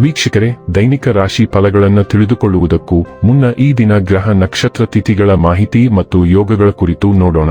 ವೀಕ್ಷಕರೇ, ದೈನಿಕ ರಾಶಿ ಫಲಗಳನ್ನು ತಿಳಿದುಕೊಳ್ಳುವುದಕ್ಕೂ ಮುನ್ನ ಈ ದಿನ ಗ್ರಹ ನಕ್ಷತ್ರ ತಿಥಿಗಳ ಮಾಹಿತಿ ಮತ್ತು ಯೋಗಗಳ ಕುರಿತು ನೋಡೋಣ.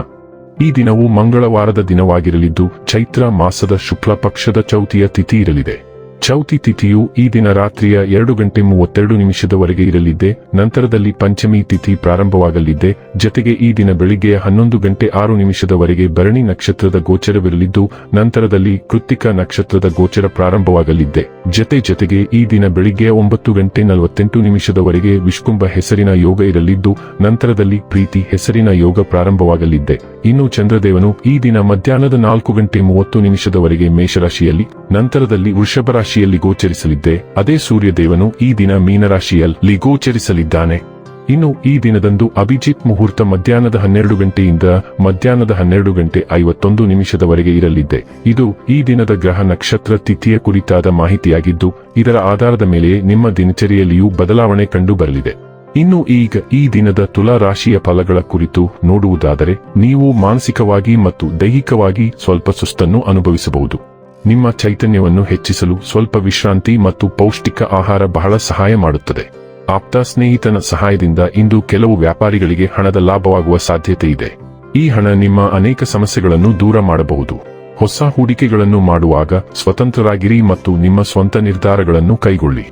ಈ ದಿನವು ಮಂಗಳವಾರದ ದಿನವಾಗಿರಲಿದ್ದು, ಚೈತ್ರ ಮಾಸದ ಶುಕ್ಲ ಪಕ್ಷದ ಚೌತಿಯ ತಿಥಿ ಇರಲಿದೆ. ಚೌತಿ ತಿಥಿಯು ಈ ದಿನ ರಾತ್ರಿಯ ಎರಡು ಗಂಟೆ ಮೂವತ್ತೆರಡು ನಿಮಿಷದವರೆಗೆ ಇರಲಿದ್ದೆ, ನಂತರದಲ್ಲಿ ಪಂಚಮಿ ತಿಥಿ ಪ್ರಾರಂಭವಾಗಲಿದ್ದೆ, ಜತೆಗೆ ಈ ದಿನ ಬೆಳಿಗ್ಗೆ ಹನ್ನೊಂದು ಗಂಟೆ ಆರು ನಿಮಿಷದವರೆಗೆ ಭರಣಿ ನಕ್ಷತ್ರದ ಗೋಚರವಿರಲಿದ್ದು, ನಂತರದಲ್ಲಿ ಕೃತ್ತಿಕ ನಕ್ಷತ್ರದ ಗೋಚರ ಪ್ರಾರಂಭವಾಗಲಿದ್ದೆ. ಜತೆ ಜತೆಗೆ ಈ ದಿನ ಬೆಳಿಗ್ಗೆ ಒಂಬತ್ತು ಗಂಟೆ ನಲವತ್ತೆಂಟು ನಿಮಿಷದವರೆಗೆ ವಿಷ್ಕುಂಬ ಹೆಸರಿನ ಯೋಗ ಇರಲಿದ್ದು, ನಂತರದಲ್ಲಿ ಪ್ರೀತಿ ಹೆಸರಿನ ಯೋಗ ಪ್ರಾರಂಭವಾಗಲಿದ್ದೆ. ಇನ್ನು ಚಂದ್ರದೇವನು ಈ ದಿನ ಮಧ್ಯಾಹ್ನದ ನಾಲ್ಕು ಗಂಟೆ ಮೂವತ್ತು ನಿಮಿಷದವರೆಗೆ ಮೇಷರಾಶಿಯಲ್ಲಿ, ನಂತರದಲ್ಲಿ ವೃಷಭ ರಾಶಿಯಲ್ಲಿ ಗೋಚರಿಸಲಿದ್ದೆ. ಅದೇ ಸೂರ್ಯದೇವನು ಈ ದಿನ ಮೀನರಾಶಿಯಲ್ಲಿ ಗೋಚರಿಸಲಿದ್ದಾನೆ. ಇನ್ನು ಈ ದಿನದಂದು ಅಭಿಜಿತ್ ಮುಹೂರ್ತ ಮಧ್ಯಾಹ್ನದ ಹನ್ನೆರಡು ಗಂಟೆಯಿಂದ ಮಧ್ಯಾಹ್ನದ ಹನ್ನೆರಡು ಗಂಟೆ ಐವತ್ತೊಂದು ನಿಮಿಷದವರೆಗೆ ಇರಲಿದೆ. ಇದು ಈ ದಿನದ ಗ್ರಹ ನಕ್ಷತ್ರ ತಿಥಿಯ ಕುರಿತಾದ ಮಾಹಿತಿಯಾಗಿದ್ದು, ಇದರ ಆಧಾರದ ಮೇಲೆ ನಿಮ್ಮ ದಿನಚರಿಯಲ್ಲಿಯೂ ಬದಲಾವಣೆ ಕಂಡು ಬರಲಿದೆ ಇನ್ನು ಈಗ ಈ ದಿನದ ತುಲಾ ರಾಶಿಯ ಫಲಗಳ ಕುರಿತು ನೋಡುವುದಾದರೆ, ನೀವು ಮಾನಸಿಕವಾಗಿ ಮತ್ತು ದೈಹಿಕವಾಗಿ ಸ್ವಲ್ಪ ಸುಸ್ತನ್ನು ಅನುಭವಿಸಬಹುದು. ನಿಮ್ಮ ಚೈತನ್ಯವನ್ನು ಹೆಚ್ಚಿಸಲು ಸ್ವಲ್ಪ ವಿಶ್ರಾಂತಿ ಮತ್ತು ಪೌಷ್ಟಿಕ ಆಹಾರ ಬಹಳ ಸಹಾಯ ಮಾಡುತ್ತದೆ. ಆಪ್ತ ಸ್ನೇಹಿತನ ಸಹಾಯದಿಂದ ಇಂದು ಕೆಲವು ವ್ಯಾಪಾರಿಗಳಿಗೆ ಹಣದ ಲಾಭವಾಗುವ ಸಾಧ್ಯತೆ ಇದೆ. ಈ ಹಣ ನಿಮ್ಮ ಅನೇಕ ಸಮಸ್ಯೆಗಳನ್ನು ದೂರ ಮಾಡಬಹುದು. ಹೊಸ ಹೂಡಿಕೆಗಳನ್ನು ಮಾಡುವಾಗ ಸ್ವತಂತ್ರರಾಗಿರಿ ಮತ್ತು ನಿಮ್ಮ ಸ್ವಂತ ನಿರ್ಧಾರಗಳನ್ನು ಕೈಗೊಳ್ಳಿ.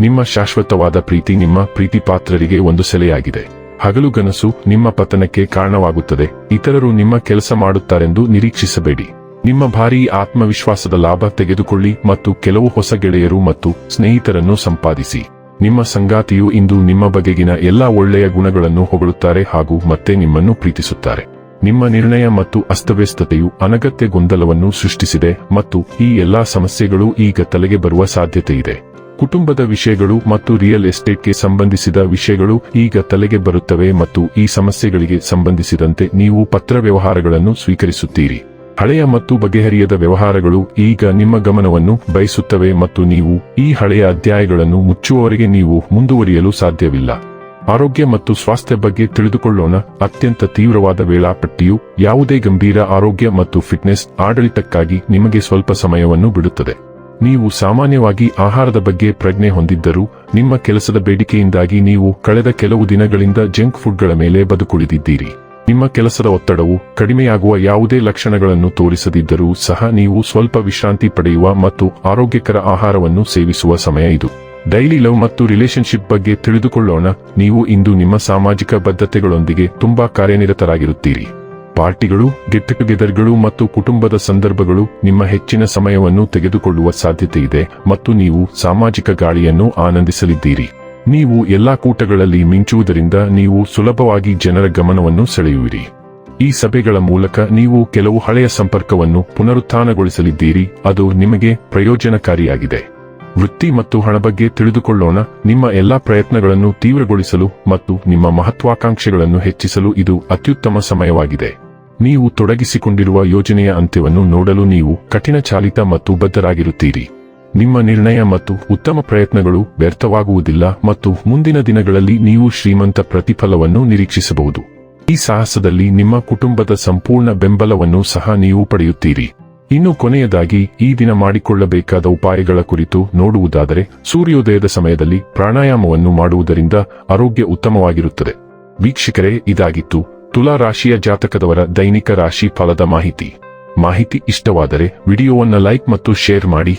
ನಿಮ್ಮ ಶಾಶ್ವತವಾದ ಪ್ರೀತಿ ನಿಮ್ಮ ಪ್ರೀತಿ ಪಾತ್ರರಿಗೆ ಒಂದು ಸೆಲೆಯಾಗಿದೆ. ಹಗಲುಗನಸು ನಿಮ್ಮ ಪತನಕ್ಕೆ ಕಾರಣವಾಗುತ್ತದೆ. ಇತರರು ನಿಮ್ಮ ಕೆಲಸ ಮಾಡುತ್ತಾರೆಂದು ನಿರೀಕ್ಷಿಸಬೇಡಿ. ನಿಮ್ಮ ಭಾರೀ ಆತ್ಮವಿಶ್ವಾಸದ ಲಾಭ ತೆಗೆದುಕೊಳ್ಳಿ ಮತ್ತು ಕೆಲವು ಹೊಸ ಗೆಳೆಯರು ಮತ್ತು ಸ್ನೇಹಿತರನ್ನು ಸಂಪಾದಿಸಿ. ನಿಮ್ಮ ಸಂಗಾತಿಯು ಇಂದು ನಿಮ್ಮ ಬಗೆಗಿನ ಎಲ್ಲಾ ಒಳ್ಳೆಯ ಗುಣಗಳನ್ನು ಹೊಗಳುತ್ತಾರೆ ಹಾಗೂ ಮತ್ತೆ ನಿಮ್ಮನ್ನು ಪ್ರೀತಿಸುತ್ತಾರೆ. ನಿಮ್ಮ ನಿರ್ಣಯ ಮತ್ತು ಅಸ್ತವ್ಯಸ್ತತೆಯು ಅನಗತ್ಯ ಗೊಂದಲವನ್ನು ಸೃಷ್ಟಿಸಿದೆ ಮತ್ತು ಈ ಎಲ್ಲಾ ಸಮಸ್ಯೆಗಳು ಈಗ ತಲೆಗೆ ಬರುವ ಸಾಧ್ಯತೆಯಿದೆ. ಕುಟುಂಬದ ವಿಷಯಗಳು ಮತ್ತು ರಿಯಲ್ ಎಸ್ಟೇಟ್ಗೆ ಸಂಬಂಧಿಸಿದ ವಿಷಯಗಳು ಈಗ ತಲೆಗೆ ಬರುತ್ತವೆ ಮತ್ತು ಈ ಸಮಸ್ಯೆಗಳಿಗೆ ಸಂಬಂಧಿಸಿದಂತೆ ನೀವು ಪತ್ರ ವ್ಯವಹಾರಗಳನ್ನು ಸ್ವೀಕರಿಸುತ್ತೀರಿ. ಹಳೆಯ ಮತ್ತು ಬಗೆಹರಿಯದ ವ್ಯವಹಾರಗಳು ಈಗ ನಿಮ್ಮ ಗಮನವನ್ನು ಬಯಸುತ್ತವೆ ಮತ್ತು ನೀವು ಈ ಹಳೆಯ ಅಧ್ಯಾಯಗಳನ್ನು ಮುಚ್ಚುವವರೆಗೆ ನೀವು ಮುಂದುವರಿಯಲು ಸಾಧ್ಯವಿಲ್ಲ. ಆರೋಗ್ಯ ಮತ್ತು ಸ್ವಾಸ್ಥ್ಯ ಬಗ್ಗೆ ತಿಳಿದುಕೊಳ್ಳೋಣ. ಅತ್ಯಂತ ತೀವ್ರವಾದ ವೇಳಾಪಟ್ಟಿಯು ಯಾವುದೇ ಗಂಭೀರ ಆರೋಗ್ಯ ಮತ್ತು ಫಿಟ್ನೆಸ್ ಆಡಳಿತಕ್ಕಾಗಿ ನಿಮಗೆ ಸ್ವಲ್ಪ ಸಮಯವನ್ನು ಬಿಡುತ್ತದೆ. ನೀವು ಸಾಮಾನ್ಯವಾಗಿ ಆಹಾರದ ಬಗ್ಗೆ ಪ್ರಜ್ಞೆ ಹೊಂದಿದ್ದರೂ, ನಿಮ್ಮ ಕೆಲಸದ ಬೇಡಿಕೆಯಿಂದಾಗಿ ನೀವು ಕಳೆದ ಕೆಲವು ದಿನಗಳಿಂದ ಜಂಕ್ ಫುಡ್ಗಳ ಮೇಲೆ ಬದುಕುಳಿದಿದ್ದೀರಿ. ನಿಮ್ಮ ಕೆಲಸದ ಒತ್ತಡವು ಕಡಿಮೆಯಾಗುವ ಯಾವುದೇ ಲಕ್ಷಣಗಳನ್ನು ತೋರಿಸದಿದ್ದರೂ ಸಹ ನೀವು ಸ್ವಲ್ಪ ವಿಶ್ರಾಂತಿ ಪಡೆಯುವ ಮತ್ತು ಆರೋಗ್ಯಕರ ಆಹಾರವನ್ನು ಸೇವಿಸುವ ಸಮಯ ಇದು. ಡೈಲಿ ಲವ್ ಮತ್ತು ರಿಲೇಶನ್ಶಿಪ್ ಬಗ್ಗೆ ತಿಳಿದುಕೊಳ್ಳೋಣ. ನೀವು ಇಂದು ನಿಮ್ಮ ಸಾಮಾಜಿಕ ಬದ್ಧತೆಗಳೊಂದಿಗೆ ತುಂಬಾ ಕಾರ್ಯನಿರತರಾಗಿರುತ್ತೀರಿ. ಪಾರ್ಟಿಗಳು ಗೆಟ್ ಟುಗೆದರ್ಗಳು ಮತ್ತು ಕುಟುಂಬದ ಸಂದರ್ಭಗಳು ನಿಮ್ಮ ಹೆಚ್ಚಿನ ಸಮಯವನ್ನು ತೆಗೆದುಕೊಳ್ಳುವ ಸಾಧ್ಯತೆ ಇದೆ ಮತ್ತು ನೀವು ಸಾಮಾಜಿಕ ಗಾಳಿಯನ್ನು ಆನಂದಿಸಲಿದ್ದೀರಿ. ನೀವು ಎಲ್ಲಾ ಕೂಟಗಳಲ್ಲಿ ಮಿಂಚುವುದರಿಂದ ನೀವು ಸುಲಭವಾಗಿ ಜನರ ಗಮನವನ್ನು ಸೆಳೆಯುವಿರಿ. ಈ ಸಭೆಗಳ ಮೂಲಕ ನೀವು ಕೆಲವು ಹಳೆಯ ಸಂಪರ್ಕವನ್ನು ಪುನರುತ್ಥಾನಗೊಳಿಸಲಿದ್ದೀರಿ. ಅದು ನಿಮಗೆ ಪ್ರಯೋಜನಕಾರಿಯಾಗಿದೆ. ವೃತ್ತಿ ಮತ್ತು ಹಣ ಬಗ್ಗೆ ತಿಳಿದುಕೊಳ್ಳೋಣ. ನಿಮ್ಮ ಎಲ್ಲಾ ಪ್ರಯತ್ನಗಳನ್ನು ತೀವ್ರಗೊಳಿಸಲು ಮತ್ತು ನಿಮ್ಮ ಮಹತ್ವಾಕಾಂಕ್ಷೆಗಳನ್ನು ಹೆಚ್ಚಿಸಲು ಇದು ಅತ್ಯುತ್ತಮ ಸಮಯವಾಗಿದೆ. ನೀವು ತೊಡಗಿಸಿಕೊಂಡಿರುವ ಯೋಜನೆಯ ಅಂತ್ಯವನ್ನು ನೋಡಲು ನೀವು ಕಠಿಣ ಚಾಲಿತ ಮತ್ತು ಬದ್ಧರಾಗಿರುತ್ತೀರಿ. ನಿಮ್ಮ ನಿರ್ಣಯ ಮತ್ತು ಉತ್ತಮ ಪ್ರಯತ್ನಗಳು ವ್ಯರ್ಥವಾಗುವುದಿಲ್ಲ ಮತ್ತು ಮುಂದಿನ ದಿನಗಳಲ್ಲಿ ನೀವು ಶ್ರೀಮಂತ ಪ್ರತಿಫಲವನ್ನು ನಿರೀಕ್ಷಿಸಬಹುದು. ಈ ಸಾಹಸದಲ್ಲಿ ನಿಮ್ಮ ಕುಟುಂಬದ ಸಂಪೂರ್ಣ ಬೆಂಬಲವನ್ನು ಸಹ ನೀವು ಪಡೆಯುತ್ತೀರಿ. ಇನ್ನು ಕೊನೆಯದಾಗಿ, ಈ ದಿನ ಮಾಡಿಕೊಳ್ಳಬೇಕಾದ ಉಪಾಯಗಳ ಕುರಿತು ನೋಡುವುದಾದರೆ, ಸೂರ್ಯೋದಯದ ಸಮಯದಲ್ಲಿ ಪ್ರಾಣಾಯಾಮವನ್ನು ಮಾಡುವುದರಿಂದ ಆರೋಗ್ಯ ಉತ್ತಮವಾಗಿರುತ್ತದೆ. ವೀಕ್ಷಕರೇ, ಇದಾಗಿತ್ತು ತುಲಾ ರಾಶಿಯ ಜಾತಕದವರ ದೈನಿಕ ರಾಶಿ ಫಲದ ಮಾಹಿತಿ. ಮಾಹಿತಿ ಇಷ್ಟವಾದರೆ, ವಿಡಿಯೋವನ್ನು ಲೈಕ್ ಮತ್ತು ಶೇರ್ ಮಾಡಿ.